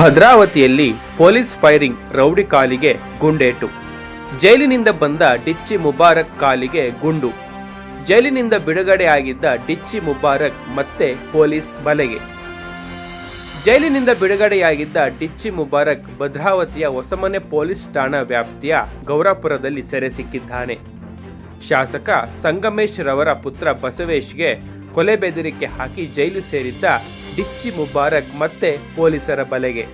ಭದ್ರಾವತಿಯಲ್ಲಿ police firing rowdy ಕಾಲಿಗೆ ಗುಂಡೇಟು. ಜೈಲಿನಿಂದ ಬಂದ ಡಿಚ್ಚಿ ಮುಬಾರಕ್ ಕಾಲಿಗೆ ಗುಂಡು. ಜೈಲಿನಿಂದ ಬಿಡುಗಡೆಯಾಗಿದ್ದ ಡಿಚ್ಚಿ ಮುಬಾರಕ್ ಮತ್ತೆ ಪೊಲೀಸ್ ಬಲೆಗೆ. ಜೈಲಿನಿಂದ ಬಿಡುಗಡೆಯಾಗಿದ್ದ ಡಿಚ್ಚಿ ಮುಬಾರಕ್ ಭದ್ರಾವತಿಯ ಹೊಸಮನೆ ಪೊಲೀಸ್ ಠಾಣಾ ವ್ಯಾಪ್ತಿಯ ಗೌರಾಪುರದಲ್ಲಿ ಸೆರೆ ಸಿಕ್ಕಿದ್ದಾನೆ. ಶಾಸಕ ಸಂಗಮೇಶ್ ರವರ ಪುತ್ರ ಬಸವೇಶ್ಗೆ ಕೊಲೆ ಬೆದರಿಕೆ ಹಾಕಿ ಜೈಲು ಸೇರಿದ್ದ ಡಿಚ್ಚಿ ಮುಬಾರಕ್ ಮತ್ತೆ ಪೊಲೀಸರ ಬಲೆಗೆ.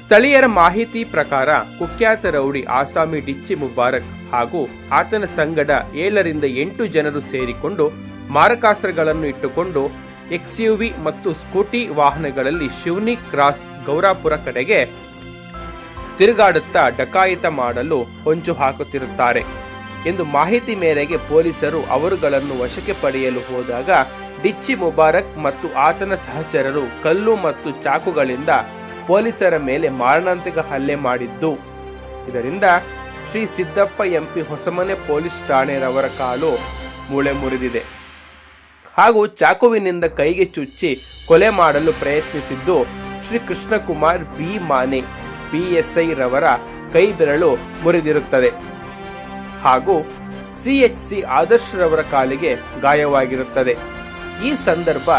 ಸ್ಥಳೀಯರ ಮಾಹಿತಿ ಪ್ರಕಾರ ಕುಖ್ಯಾತ ರೌಡಿ ಆಸಾಮಿ ಡಿಚ್ಚಿ ಮುಬಾರಕ್ ಹಾಗೂ ಆತನ ಸಂಗಡ ಏಳರಿಂದ ಎಂಟು ಜನರು ಸೇರಿಕೊಂಡು ಮಾರಕಾಸ್ತ್ರಗಳನ್ನು ಇಟ್ಟುಕೊಂಡು ಎಕ್ಸ್ಯುವಿ ಮತ್ತು ಸ್ಕೂಟಿ ವಾಹನಗಳಲ್ಲಿ ಶಿವನಿ ಕ್ರಾಸ್ ಗೌರಾಪುರ ಕಡೆಗೆ ತಿರುಗಾಡುತ್ತಾ ಡಕಾಯಿತ ಮಾಡಲು ಹೊಂಚು ಹಾಕುತ್ತಿರುತ್ತಾರೆ ಎಂದು ಮಾಹಿತಿ ಮೇರೆಗೆ ಪೊಲೀಸರು ಅವರುಗಳನ್ನು ವಶಕ್ಕೆ ಪಡೆಯಲು ಹೋದಾಗ ಡಿಚ್ಚಿ ಮುಬಾರಕ್ ಮತ್ತು ಆತನ ಸಹಚರರು ಕಲ್ಲು ಮತ್ತು ಚಾಕುಗಳಿಂದ ಪೊಲೀಸರ ಮೇಲೆ ಮಾರಣಾಂತಿಕ ಹಲ್ಲೆ ಮಾಡಿದ್ದು. ಇದರಿಂದ ಶ್ರೀ ಸಿದ್ದಪ್ಪ ಎಂಪಿ ಹೊಸಮನೆ ಪೊಲೀಸ್ ಠಾಣೆಯವರ ಕಾಲು ಮೂಳೆ ಮುರಿದಿದೆ. ಹಾಗೂ ಚಾಕುವಿನಿಂದ ಕೈಗೆ ಚುಚ್ಚಿ ಕೊಲೆ ಮಾಡಲು ಪ್ರಯತ್ನಿಸಿದ್ದು ಶ್ರೀ ಕೃಷ್ಣಕುಮಾರ್ ಬಿ. ಮಾನೆ ಬಿಎಸ್ಐ ರವರ ಕೈ ಬೆರಳು ಮುರಿದಿರುತ್ತದೆ. ಹಾಗೂ ಸಿಎಚ್ಸಿ ಆದರ್ಶ್ ರವರ ಕಾಲಿಗೆ ಗಾಯವಾಗಿರುತ್ತದೆ. ಈ ಸಂದರ್ಭ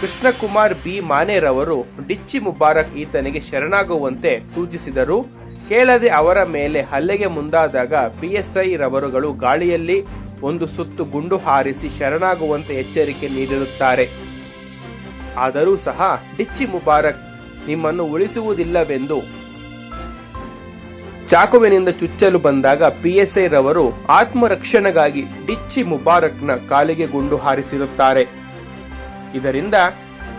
ಕೃಷ್ಣಕುಮಾರ್ ಬಿ. ಮಾನೆರವರು ಡಿಚ್ಚಿ ಮುಬಾರಕ್ ಈತನಿಗೆ ಶರಣಾಗುವಂತೆ ಸೂಚಿಸಿದರು. ಕೇಳದೆ ಅವರ ಮೇಲೆ ಹಲ್ಲೆಗೆ ಮುಂದಾದಾಗ ಪಿಎಸ್ಐ ರವರುಗಳು ಗಾಳಿಯಲ್ಲಿ ಒಂದು ಸುತ್ತು ಗುಂಡು ಹಾರಿಸಿ ಶರಣಾಗುವಂತೆ ಎಚ್ಚರಿಕೆ ನೀಡಿರುತ್ತಾರೆ. ಆದರೂ ಸಹ ಡಿಚ್ಚಿ ಮುಬಾರಕ್ ನಿಮ್ಮನ್ನು ಉಳಿಸುವುದಿಲ್ಲವೆಂದು ಚಾಕುವಿನಿಂದ ಚುಚ್ಚಲು ಬಂದಾಗ ಪಿಎಸ್ಐ ರವರು ಆತ್ಮರಕ್ಷಣೆಗಾಗಿ ಡಿಚ್ಚಿ ಮುಬಾರಕ್ನ ಕಾಲಿಗೆ ಗುಂಡು ಹಾರಿಸಿರುತ್ತಾರೆ. ಇದರಿಂದ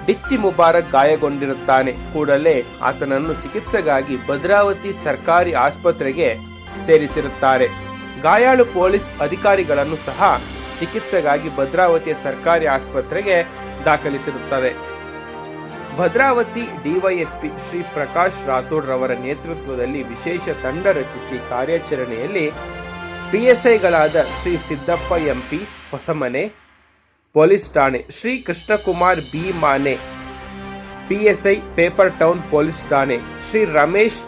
ಡಿಚ್ಚಿ ಮುಬಾರಕ್ ಗಾಯಗೊಂಡಿರುತ್ತಾನೆ. ಕೂಡಲೇ ಆತನನ್ನು ಚಿಕಿತ್ಸೆಗಾಗಿ ಭದ್ರಾವತಿ ಸರ್ಕಾರಿ ಆಸ್ಪತ್ರೆಗೆ ಸೇರಿಸಿರುತ್ತಾರೆ. ಗಾಯಾಳು ಪೊಲೀಸ್ ಅಧಿಕಾರಿಗಳನ್ನು ಸಹ ಚಿಕಿತ್ಸೆಗಾಗಿ ಭದ್ರಾವತಿಯ ಸರ್ಕಾರಿ ಆಸ್ಪತ್ರೆಗೆ ದಾಖಲಿಸಿರುತ್ತದೆ. ಭದ್ರಾವತಿ ಡಿವೈಎಸ್ಪಿ ಶ್ರೀ ಪ್ರಕಾಶ್ ರಾಥೋಡ್ ರವರ ನೇತೃತ್ವದಲ್ಲಿ ವಿಶೇಷ ತಂಡ ರಚಿಸಿ ಕಾರ್ಯಾಚರಣೆಯಲ್ಲಿ ಪಿಎಸ್ಐಗಳಾದ ಶ್ರೀ ಸಿದ್ದಪ್ಪ ಎಂಪಿ ಹೊಸಮನೆ ಪೊಲೀಸ್ ಠಾಣೆ, Shri Krishnakumar B Mane, PSI, paper town police ಠಾಣೆ, Shri Ramesh,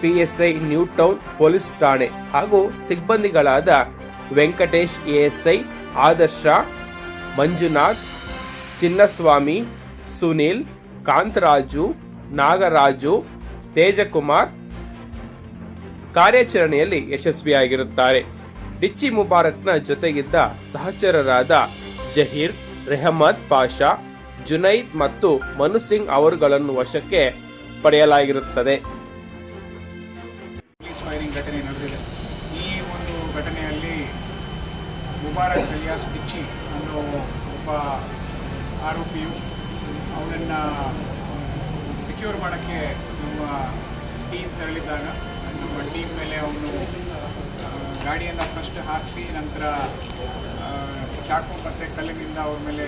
PSI, new town police ಠಾಣೆ ಹಾಗೂ ಸಿಬ್ಬಂದಿಗಳಾದ ವೆಂಕಟೇಶ್, ಎಎಸ್ಐ, ಆದರ್ಶ, ಮಂಜುನಾಥ್, ಚಿನ್ನಸ್ವಾಮಿ, ಸುನೀಲ್, ಕಾಂತರಾಜು, ನಾಗರಾಜು, ತೇಜಕುಮಾರ್ ಕಾರ್ಯಾಚರಣೆಯಲ್ಲಿ ಯಶಸ್ವಿಯಾಗಿರುತ್ತಾರೆ. ಡಿಚ್ಚಿ ಮುಬಾರಕ್ನ ಜೊತೆಗಿದ್ದ ಸಹಚರರಾದ ಜಹೀರ್, ರೆಹಮದ್ ಪಾಷಾ, ಜುನೈದ್ ಮತ್ತು ಮನು ಸಿಂಗ್ ಅವರುಗಳನ್ನು ವಶಕ್ಕೆ ಪಡೆಯಲಾಗಿರುತ್ತದೆ. ಈ ಒಂದು ಘಟನೆಯಲ್ಲಿ ಮುಬಾರಕ್ ಅಲಿಯಾಸ್ ಬಿಚ್ಚಿ ಅನ್ನೋ ಒಬ್ಬ ಆರೋಪಿಯು ಅವನನ್ನು ಸೆಕ್ಯೂರ್ ಮಾಡೋಕ್ಕೆ ನಮ್ಮ ಟೀಮ್ ತೆರಳಿದ್ದಾಗ ನಮ್ಮ ಟೀಮ್ ಮೇಲೆ ಅವನು ಗಾಡಿಯನ್ನು ಫಸ್ಟ್ ಹಾಕಿಸಿ, ನಂತರ ಚಾಕು ಮತ್ತು ಕಲ್ಲಿನಿಂದ ಅವ್ರ ಮೇಲೆ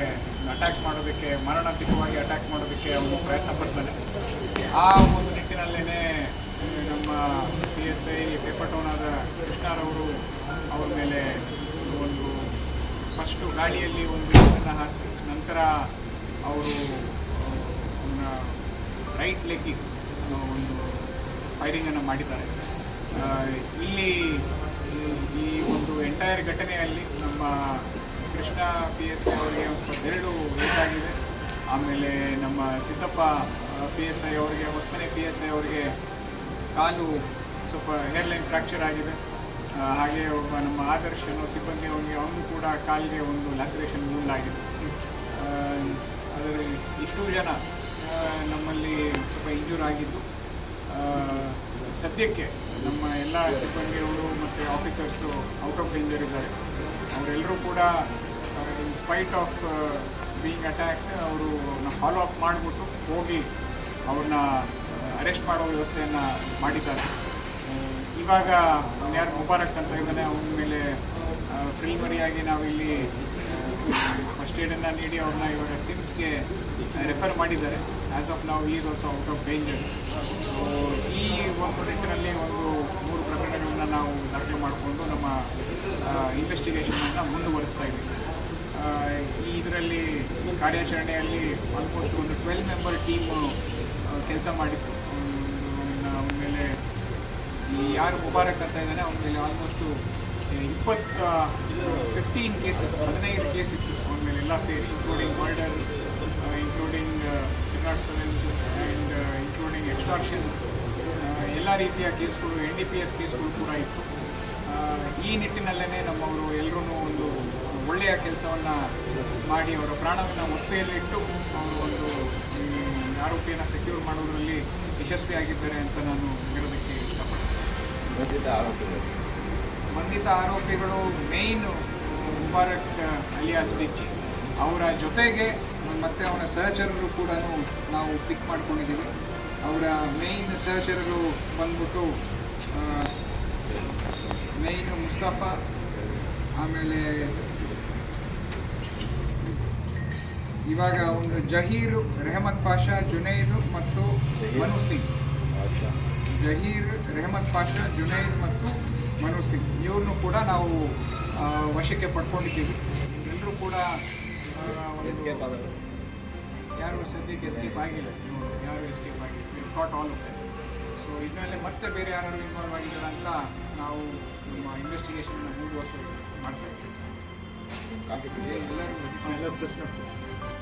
ಅಟ್ಯಾಕ್ ಮಾಡೋದಕ್ಕೆ ಮಾರಣಾಂತಿಕವಾಗಿ ಅಟ್ಯಾಕ್ ಮಾಡೋದಕ್ಕೆ ಅವನು ಪ್ರಯತ್ನ ಪಡ್ತಾನೆ ಆ ಒಂದು ನಿಟ್ಟಿನಲ್ಲೇ ನಮ್ಮ P S I paper town ಆದ ಕೃಷ್ಣರವರು ಅವ್ರ ಮೇಲೆ ಒಂದು ಫಸ್ಟು ಗಾಳಿಯಲ್ಲಿ ಒಂದು ಇದನ್ನು ಹಾರಿಸಿ, ನಂತರ ಅವರು ರೈಟ್ ಲೆಗ್ಗಿಗೆ ಒಂದು ಫೈರಿಂಗನ್ನು ಮಾಡಿದ್ದಾರೆ. ಇಲ್ಲಿ ಈ ಒಂದು ಎಂಟೈರ್ ಘಟನೆಯಲ್ಲಿ ನಮ್ಮ ಕೃಷ್ಣ ಪಿ ಎಸ್ ಐ ಅವರಿಗೆ ಬೆರಳು ಏಟಾಗಿದೆ ಆಮೇಲೆ ನಮ್ಮ ಸಿದ್ದಪ್ಪ ಪಿ ಎಸ್ ಐ ಅವರಿಗೆ ಹೊಸಮನೆ ಪಿ ಎಸ್ ಐ ಅವರಿಗೆ ಕಾಲು ಸ್ವಲ್ಪ ಹೇರ್ಲೈನ್ ಫ್ರ್ಯಾಕ್ಚರ್ ಆಗಿದೆ. ಹಾಗೆ ಒಬ್ಬ ನಮ್ಮ ಆದರ್ಶ ಅನ್ನೋ ಸಿಬ್ಬಂದಿ ಅವನಿಗೆ ಅವನು ಕೂಡ ಕಾಲಿಗೆ ಒಂದು ಲ್ಯಾಸರೇಷನ್ ಆಗಿದೆ. ಆ, ಅದರ ಇಷ್ಟು ಜನ ನಮ್ಮಲ್ಲಿ ಸ್ವಲ್ಪ ಇಂಜೂರ್ ಆಗಿದ್ದು ಸದ್ಯಕ್ಕೆ ನಮ್ಮ ಎಲ್ಲ ಸಿಬ್ಬಂದಿಯವರು ಮತ್ತು ಆಫೀಸರ್ಸು ಔಟ್ ಆಫ್ ಡೇಂಜರ್ ಇದ್ದಾರೆ. ಅವರೆಲ್ಲರೂ ಕೂಡ in spite of being attack ಅವರು ಫಾಲೋ ಅಪ್ ಮಾಡಿಬಿಟ್ಟು ಹೋಗಿ ಅವ್ರನ್ನ ಅರೆಸ್ಟ್ ಮಾಡೋ ವ್ಯವಸ್ಥೆಯನ್ನು ಮಾಡಿದ್ದಾರೆ. ಇವಾಗ ಯಾರು ಮುಬಾರಕ್ ಅಂತ ಇದ್ದಾನೆ, ಅವನ ಮೇಲೆ ಪ್ರಿಲಿಮರಿಯಾಗಿ ನಾವಿಲ್ಲಿ ಫಸ್ಟ್ ಏಡನ್ನು ನೀಡಿ ಅವ್ರನ್ನ ಇವಾಗ ಸಿಮ್ಸ್ಗೆ ರೆಫರ್ ಮಾಡಿದ್ದಾರೆ. ಆ್ಯಸ್ ಆಫ್ ನಾವು is also out of danger ಈ ಒಂದು ನಿಟ್ಟಿನಲ್ಲಿ ಒಂದು ಮೂರು ಪ್ರಕರಣಗಳನ್ನು ನಾವು ದಾಖಲೆ ಮಾಡಿಕೊಂಡು ನಮ್ಮ ಇನ್ವೆಸ್ಟಿಗೇಷನನ್ನು ಮುಂದುವರಿಸ್ತಾ ಇದ್ದೀವಿ. ಈ ಇದರಲ್ಲಿ ಕಾರ್ಯಾಚರಣೆಯಲ್ಲಿ ಆಲ್ಮೋಸ್ಟ್ ಒಂದು ಟ್ವೆಲ್ ಮೆಂಬರ್ ಟೀಮ್ ಕೆಲಸ ಮಾಡಿತ್ತು ಅವನ ಮೇಲೆ ಈ ಯಾರು ಮುಬಾರಕ್ ಅಂತ ಇದ್ದಾನೆ ಅವನ ಮೇಲೆ ಆಲ್ಮೋಸ್ಟು ಇಪ್ಪತ್ತ ಫಿಫ್ಟೀನ್ ಕೇಸಸ್ ಹದಿನೈದು ಕೇಸ್ ಇತ್ತು ಅವನ ಮೇಲೆ ಎಲ್ಲ ಸೇರಿ including murder including sevens and including extraction ಎಲ್ಲ ರೀತಿಯ ಕೇಸ್ಗಳು ಎನ್ ಡಿ ಪಿ ಎಸ್ ಕೇಸ್ಗಳು ಕೂಡ ಇತ್ತು. ಈ ನಿಟ್ಟಿನಲ್ಲೇ ನಮ್ಮವರು ಎಲ್ಲರೂ ಒಳ್ಳೆಯ ಕೆಲಸವನ್ನು ಮಾಡಿ ಅವರ ಪ್ರಾಣವನ್ನು ಒತ್ತೆಯಲ್ಲಿಟ್ಟು ಅವರು ಒಂದು ಆರೋಪಿಯನ್ನು ಸೆಕ್ಯೂರ್ ಮಾಡೋದರಲ್ಲಿ ಯಶಸ್ವಿಯಾಗಿದ್ದಾರೆ ಅಂತ ನಾನು ಹೇಳೋದಕ್ಕೆ ಇಷ್ಟಪಡ್ತೀನಿ. ಬಂಧಿತ ಆರೋಪಿಗಳು. ಬಂಧಿತ ಆರೋಪಿಗಳು ಮೇಯ್ನ್ ಮುಬಾರಕ್ ಅಲಿಯಾಸ್ ಬಿಚ್ಚಿ ಅವರ ಜೊತೆಗೆ ಮತ್ತು ಅವನ ಸಹಚರರು ಕೂಡ ನಾವು ಪಿಕ್ ಮಾಡ್ಕೊಂಡಿದ್ದೀವಿ. ಅವರ ಮೇಯ್ನ್ ಸಹಚರರು ಬಂದ್ಬಿಟ್ಟು ಮೇಯ್ನ್ ಮುಸ್ತಫಾ ಆಮೇಲೆ ಇವಾಗ ಒಂದು ಜಹೀರ್ ರೆಹಮತ್ ಪಾಷಾ ಜುನೈದ್ ಮತ್ತು ಮನು ಸಿಂಗ್. ಜಹೀರ್ ರೆಹಮತ್ ಪಾಷಾ ಜುನೈದ್ ಮತ್ತು ಮನು ಸಿಂಗ್. ಇವ್ರನ್ನು ಕೂಡ ನಾವು ವಶಕ್ಕೆ ಪಡ್ಕೊಂಡಿದ್ದೀವಿ. ಎಲ್ಲರೂ ಕೂಡ ಯಾರು ಸದ್ಯಕ್ಕೆ ಎಸ್ಕೇಪ್ ಆಗಿಲ್ಲ? ಯಾರು ಎಸ್ಕೇಪ್ ಆಗಿಲ್ಲ? ಕಾಟ್ ಆಲ್ ಸೊ ಇದರಲ್ಲಿ ಮತ್ತೆ ಬೇರೆ ಯಾರು ಇನ್ವಾಲ್ವ್ ಆಗಿದ್ದಾರೆ ಅಂತ ನಾವು ನಮ್ಮ ಇನ್ವೆಸ್ಟಿಗೇಷನ್ ಮುಂದುವರ್ಸ ಮಾಡ್ತಾ ಇದ್ದೀವಿ. ಎಲ್ಲರೂ ಎಲ್ಲರೂ ಪ್ರಶ್ನೆ